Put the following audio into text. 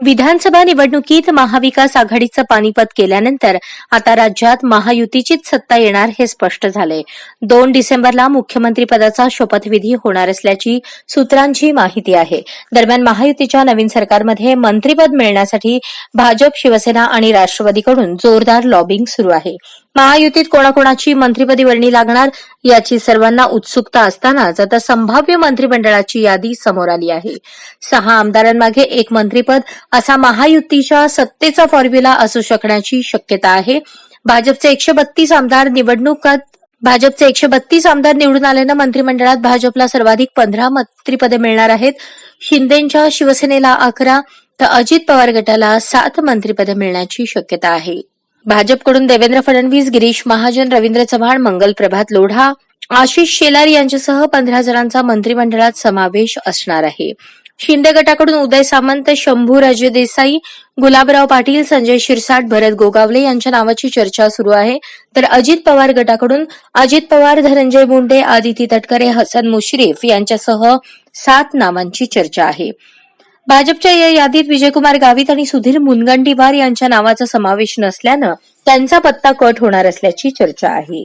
विधानसभा निवडणुकीत महाविकास आघाडीचं पानिपत केल्यानंतर आता राज्यात महायुतीचीच सत्ता येणार हे स्पष्ट झालंय. दोन डिसेंबरला मुख्यमंत्रीपदाचा शपथविधी होणार असल्याची सूत्रांची माहिती आहे. दरम्यान महायुतीच्या नवीन सरकारमध्ये मंत्रीपद मिळण्यासाठी भाजप शिवसेना आणि राष्ट्रवादीकडून जोरदार लॉबिंग सुरू आहे. महायुतीत कोणाकोणाची मंत्रिपदी वर्णी लागणार याची सर्वांना उत्सुकता असतानाच आता संभाव्य मंत्रिमंडळाची यादी समोर आली आहे. सहा आमदारांमागे एक मंत्रिपद असा महायुतीच्या सत्तेचा फॉर्म्युला असू शकण्याची शक्यता आहे. भाजपचे एकशे बत्तीस आमदार निवडणुकात भाजपचे एकशे बत्तीस आमदार निवडून आल्यानं मंत्रिमंडळात भाजपला सर्वाधिक पंधरा मंत्रिपदे मिळणार आहेत. शिंदेच्या शिवसेनेला अकरा तर अजित पवार गटाला सात मंत्रिपदे मिळण्याची शक्यता आहे. भाजपकडून देवेंद्र फडणवीस गिरीश महाजन रवींद्र चव्हाण मंगल प्रभात लोढा आशिष शेलार यांच्यासह पंधरा जणांचा मंत्रिमंडळात समावेश असणार आहे. शिंदे गटाकडून उदय सामंत शंभूराजे देसाई गुलाबराव पाटील संजय शिरसाट भरत गोगावले यांच्या नावाची चर्चा सुरू आहे. तर अजित पवार गटाकडून अजित पवार धनंजय मुंडे आदिती तटकरे हसन मुश्रीफ यांच्यासह सात नावांची चर्चा आहे. भाजपच्या या यादीत विजयकुमार गावित आणि सुधीर मुनगंटीवार यांच्या नावाचा समावेश नसल्यानं त्यांचा पत्ता कट होणार असल्याची चर्चा आहे.